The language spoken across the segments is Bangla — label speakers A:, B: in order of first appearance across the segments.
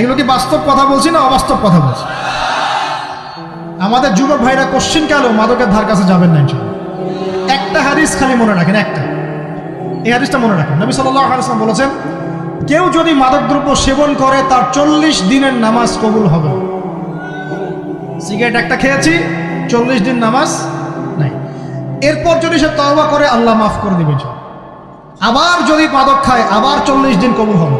A: এগুলো কি বাস্তব কথা বলছি না অবাস্তব কথা বলছি? আমাদের যুবক ভাইরা কোশ্চিন কালেও মাদকের ধার কাছে যাবেন না একটা হাদিস খালি মনে রাখেন, একটা। এই হাদিসটা মনে রাখেন। নবী ওয়াসাল্লাম বলেছেন, কেউ যদি মাদকদ্রব্য সেবন করে, তার চল্লিশ দিনের নামাজ কবুল হবে সিগারেট একটা খেয়েছি, চল্লিশ দিন নামাজ নাই। এরপর যদি সে তওবা করে, আল্লাহ মাফ করে দিবে আবার যদি মাদক খায়, আবার চল্লিশ দিন কবুল হবে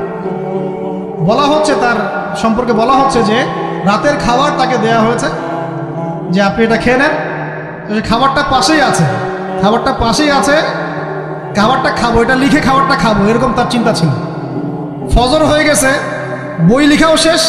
A: বলা হচ্ছে তার সম্পর্কে বলা হচ্ছে যে রাতের খাবার তাকে দেয়া হয়েছে, যে আপনি এটা খেয়ে নেন। খাবারটা পাশেই আছে। খাবারটা পাশেই আছে। খাবারটা খাব, এটা লিখে খাবারটা খাব, এরকম তার চিন্তা ছিল। ফজর হয়ে গেছে, বই লিখাও শেষ।